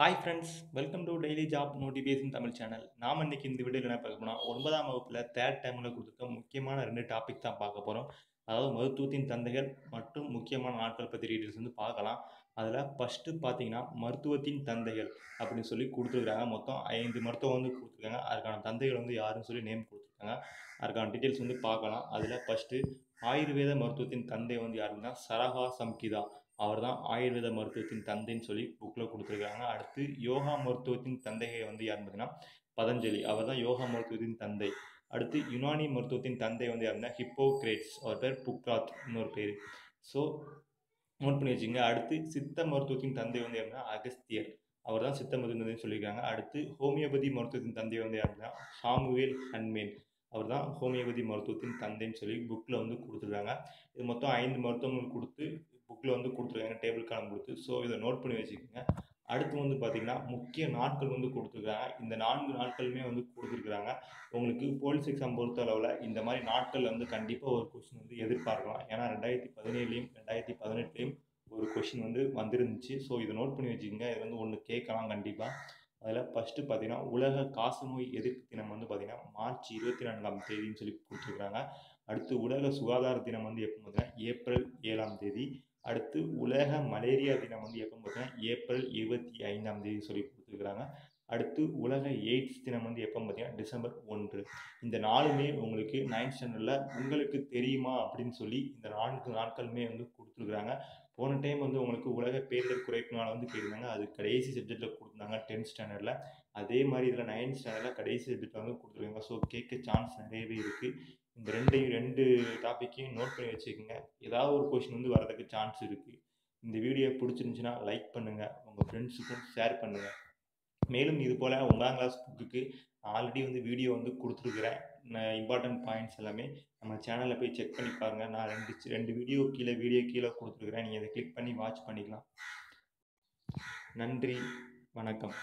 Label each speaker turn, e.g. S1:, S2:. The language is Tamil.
S1: Hi friends welcome to daily job notification Tamil channel நாம் இன்னைக்கு இந்த வீடியோவில் என்ன பார்க்க போனால் ஒன்பதாம் வகுப்பில் தேர்ட் டைமில் கொடுத்துருக்க முக்கியமான ரெண்டு டாபிக் தான் பார்க்க போகிறோம் அதாவது மருத்துவத்தின் தந்தைகள் மற்றும் முக்கியமான நாட்கள் பற்றி டீட்டெயில்ஸ் வந்து பார்க்கலாம். அதில் ஃபஸ்ட்டு பார்த்தீங்கன்னா மருத்துவத்தின் தந்தைகள் அப்படின்னு சொல்லி கொடுத்துருக்காங்க மொத்தம் ஐந்து மருத்துவம் வந்து கொடுத்துருக்காங்க. அதுக்கான தந்தைகள் வந்து யாருன்னு சொல்லி நேம் கொடுத்துருக்காங்க. அதுக்கான டீட்டெயில்ஸ் வந்து பார்க்கலாம். அதில் ஃபஸ்ட்டு ஆயுர்வேத மருத்துவத்தின் தந்தை வந்து யாருன்னா சரஹா சம்கிதா. அவர் தான் ஆயுர்வேத மருத்துவத்தின் தந்தைன்னு சொல்லி புக்கில் கொடுத்துருக்காங்க அடுத்து யோகா மருத்துவத்தின் தந்தையை வந்து யார் பார்த்தீங்கன்னா பதஞ்சலி. அவர் தான் யோகா மருத்துவத்தின் தந்தை. அடுத்து யுனானி மருத்துவத்தின் தந்தை வந்து யாருன்னா ஹிப்போக்ரேட்ஸ். அவர் பேர் புக்ராத் இன்னொரு பேர். ஸோ நோட் பண்ணி வச்சுங்க. அடுத்து சித்த மருத்துவத்தின் தந்தை வந்து யாருன்னா அகஸ்தியர். அவர் தான் சித்த மருத்துவத்தின் சொல்லியிருக்காங்க. அடுத்து ஹோமியோபதி மருத்துவத்தின் தந்தை வந்து யாருன்னா சாமுவேல் ஹன்மேன். அவர் தான் ஹோமியோபதி மருத்துவத்தின் தந்தைன்னு சொல்லி புக்கில் வந்து கொடுத்துருக்காங்க. இது மொத்தம் ஐந்து மருத்துவங்கள் கொடுத்து புக்கில் வந்து கொடுத்துருக்காங்க டேபிள் காலம் கொடுத்து. ஸோ இதை நோட் பண்ணி வச்சுக்கோங்க. அடுத்து வந்து பார்த்திங்கன்னா முக்கிய நாட்கள் வந்து கொடுத்துருக்காங்க. இந்த நான்கு நாட்களுமே வந்து கொடுத்துருக்குறாங்க. உங்களுக்கு போலீஸ் எக்ஸாம் பொறுத்த அளவில் இந்த மாதிரி நாட்கள் வந்து கண்டிப்பாக ஒரு கொஸ்டின் வந்து எதிர்பார்க்கலாம். ஏன்னா ரெண்டாயிரத்தி பதினேழுலையும் ரெண்டாயிரத்தி பதினெட்டுலையும் ஒரு கொஷின் வந்து வந்திருந்துச்சு. ஸோ இதை நோட் பண்ணி வச்சுக்கோங்க. இது வந்து ஒன்று கேட்கலாம் கண்டிப்பாக அதில் ஃபஸ்ட்டு பார்த்தீங்கன்னா உலக காசநோய் எதிர்ப்பு தினம் வந்து பார்த்திங்கன்னா மார்ச் இருபத்தி நான்காம் தேதின்னு சொல்லி கொடுத்துருக்குறாங்க. அடுத்து உலக சுகாதார தினம் வந்து எப்போ பார்த்தீங்கன்னா ஏப்ரல் ஏழாம் தேதி. அடுத்து உலக மலேரியா தினம் வந்து எப்போ பார்த்தீங்கன்னா ஏப்ரல் இருபத்தி ஐந்தாம் தேதி சொல்லி கொடுத்துருக்குறாங்க. அடுத்து உலக எய்ட்ஸ் தினம் வந்து எப்போ பார்த்தீங்கன்னா டிசம்பர் ஒன்று. இந்த நாளுமே உங்களுக்கு நைன்த் ஸ்டாண்டர்டில் உங்களுக்கு தெரியுமா அப்படின்னு சொல்லி இந்த நான்கு நாட்களுமே வந்து கொடுத்துருக்குறாங்க. போன டைம் வந்து உங்களுக்கு உலக பேரிடர் குறைப்பினால் வந்து கேட்டிருந்தாங்க. அது கடைசி சப்ஜெக்டில் கொடுத்துருந்தாங்க டென்த் ஸ்டாண்டர்டில் அதே மாதிரி இதில் நைன்த் ஸ்டாண்டர்டில் கடைசி சப்ஜெக்ட் வந்து கொடுத்துருக்காங்க. ஸோ கேட்க சான்ஸ் நிறையவே இருக்குது இந்த ரெண்டையும் ரெண்டு டாப்பிக்கையும் நோட் பண்ணி வச்சுக்கோங்க. ஏதாவது ஒரு கொஷின் வந்து வரதுக்கு சான்ஸ் இருக்குது இந்த வீடியோ பிடிச்சிருந்துச்சின்னா லைக் பண்ணுங்கள் உங்கள் ஃப்ரெண்ட்ஸுக்கும் ஷேர் பண்ணுங்கள் மேலும் இது போல் ஒன்பதாம் கிளாஸ் புக்குக்கு ஆல்ரெடி வந்து வீடியோ வந்து கொடுத்துருக்குறேன். இம்பார்ட்டன்ட் பாயிண்ட்ஸ் எல்லாமே நம்ம சேனலில் போய் செக் பண்ணி பாருங்கள் நான் ரெண்டு ரெண்டு வீடியோ கீழே வீடியோ கீழே கொடுத்துருக்குறேன். நீங்கள் அதை கிளிக் பண்ணி வாட்ச் பண்ணிக்கலாம். நன்றி. வணக்கம்.